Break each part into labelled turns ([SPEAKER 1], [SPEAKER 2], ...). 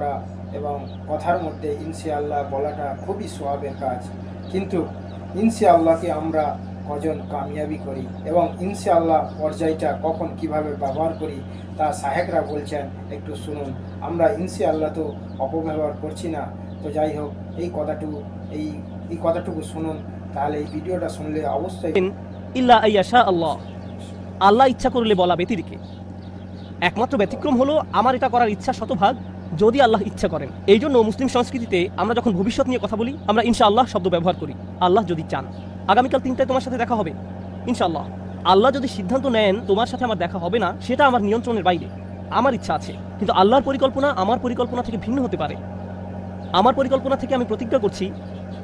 [SPEAKER 1] করা এবং কথার মধ্যে ইনশাআল্লাহ বলাটা খুবই সোয়াবের কাজ। কিন্তু ইনশাআল্লাহকে আমরা কজন কামিয়াবি করি এবং ইনশাআল্লাহ পর্যায়টা কখন কীভাবে ব্যবহার করি তা সাহেবরা বলছেন, একটু শুনুন। আমরা ইনশাআল্লাহ তো অপব্যবহার করছি না। তো যাই হোক, এই কথাটুকু এই এই কথাটুকু শুনুন। তাহলে এই ভিডিওটা শুনলে অবশ্যই
[SPEAKER 2] ইল্লা আইয়াশা আল্লাহ আল্লাহ ইচ্ছা করলে বলা ব্যতিরিকে। একমাত্র ব্যতিক্রম হলো আমার এটা করার ইচ্ছা শতভাগ যদি আল্লাহ ইচ্ছা করেন। এই জন্য মুসলিম সংস্কৃতিতে আমরা যখন ভবিষ্যৎ নিয়ে কথা বলি, আমরা ইনশাআল্লাহ শব্দ ব্যবহার করি। আল্লাহ যদি চান। আগামীকাল তিনটায় তোমার সাথে দেখা হবে। ইনশাআল্লাহ। আল্লাহ যদি সিদ্ধান্ত নেন তোমার সাথে আমার দেখা হবে না, সেটা আমার নিয়ন্ত্রণের বাইরে। আমার ইচ্ছা আছে। কিন্তু আল্লাহর পরিকল্পনা আমার পরিকল্পনা থেকে ভিন্ন হতে পারে। আমার পরিকল্পনা থেকে আমি প্রতিজ্ঞা করছি,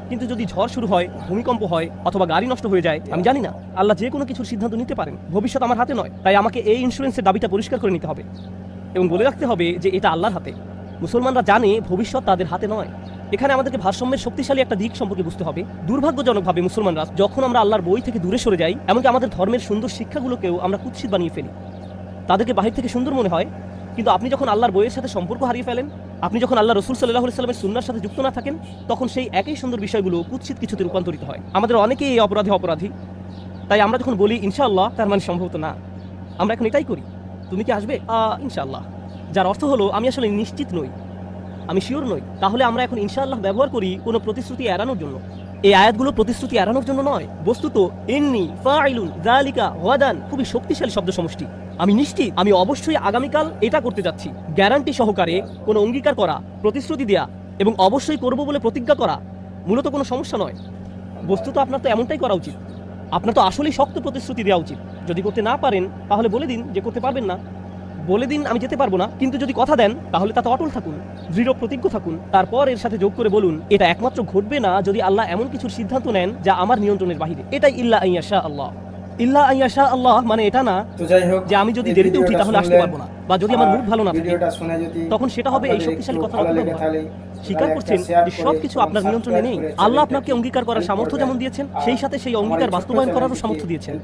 [SPEAKER 2] কিন্তু যদি ঝড় শুরু হয়, ভূমিকম্প হয়, অথবা গাড়ি নষ্ট হয়ে যায়, আমি জানি না। আল্লাহ যে কোনো কিছুর সিদ্ধান্ত নিতে পারেন। ভবিষ্যৎ আমার হাতে নয়। তাই আমাকে এই ইন্স্যুরেন্সের দাবিটা পরিষ্কার করে নিতে হবে। এবং বলে রাখতে হবে যে এটা আল্লাহর হাতে। মুসলমানরা জানে ভবিষ্যৎ তাদের হাতে নয়। এখানে আমাদেরকে ভারসাম্যের শক্তিশালী একটা দিক সম্পর্কে বুঝতে হবে। দুর্ভাগ্যজনকভাবে মুসলমানরা যখন আমরা আল্লাহর বই থেকে দূরে সরে যাই, এমনকি আমাদের ধর্মের সুন্দর শিক্ষাগুলোকেও আমরা কুৎসিত বানিয়ে ফেলি। তাদেরকে বাহির থেকে সুন্দর মনে হয়, কিন্তু আপনি যখন আল্লাহর বইয়ের সাথে সম্পর্ক হারিয়ে ফেলেন, আপনি যখন আল্লাহ রসুল সাল্লাহ সাল্লামের সুন্নার সাথে যুক্ত না থাকেন, তখন সেই একই সুন্দর বিষয়গুলো কুৎসিত কিছুতে রূপান্তরিত হয়। আমাদের অনেকেই এই অপরাধে অপরাধী। তাই আমরা যখন বলি, ইনশাআল্লাহ তার মানে সম্ভবত না। আমরা এখন এটাই করি। তুমি কি আসবে? ইনশাআল্লাহ। যার অর্থ হলো, আমি আসলে নিশ্চিত নই। আমি শিওর নই। তাহলে আমরা এখন ইনশাআল্লাহ ব্যবহার করি কোনো প্রতিশ্রুতি এড়ানোর জন্য। এই আয়াতগুলো প্রতিশ্রুতি এড়ানোর জন্য নয়, বস্তুত ইন্নি ফাইলুন জালিকা ওয়াদান খুবই শক্তিশালী শব্দ সমষ্টি আমি নিশ্চিত, আমি অবশ্যই আগামীকাল এটা করতে যাচ্ছি। গ্যারান্টি সহকারে কোনো অঙ্গীকার করা, প্রতিশ্রুতি দেয়া এবং অবশ্যই করব বলে প্রতিজ্ঞা করা মূলত কোনো সমস্যা নয়। বস্তুত আপনার তো এমনটাই করা উচিত। আপনার তো আসলেই শক্ত প্রতিশ্রুতি দেওয়া উচিত। যদি করতে না পারেন, তাহলে বলে দিন যে করতে পারবেন না। বলে দিন আমি যেতে পারব না। কিন্তু যদি কথা দেন তাহলে তাতে অটল থাকুন দৃঢ় প্রতিজ্ঞ থাকুন। তারপর এর সাথে যোগ করে বলুন এটা একমাত্র ঘটবে না যদি আল্লাহ এমন কিছুর সিদ্ধান্ত নেন যা আমার নিয়ন্ত্রণের বাহিরে। এটাই ইল্লা আইয়াশা আল্লাহ ইল্লা আইয়াশা আল্লাহ মানে এটা না যে আমি যদি দেরিতে উঠি তাহলে আসতে পারব না। বা যদি আমার মুড ভালো না থাকে তখন সেটা হবে এই শক্তিশালী কথা। স্বীকার করছেন যে সবকিছু আপনার নিয়ন্ত্রণে নেই। আল্লাহ আপনাকে অঙ্গীকার করার সামর্থ্য যেমন দিয়েছেন সেই সাথে সেই অঙ্গীকার বাস্তবায়ন করারও সামর্থ্য দিয়েছেন।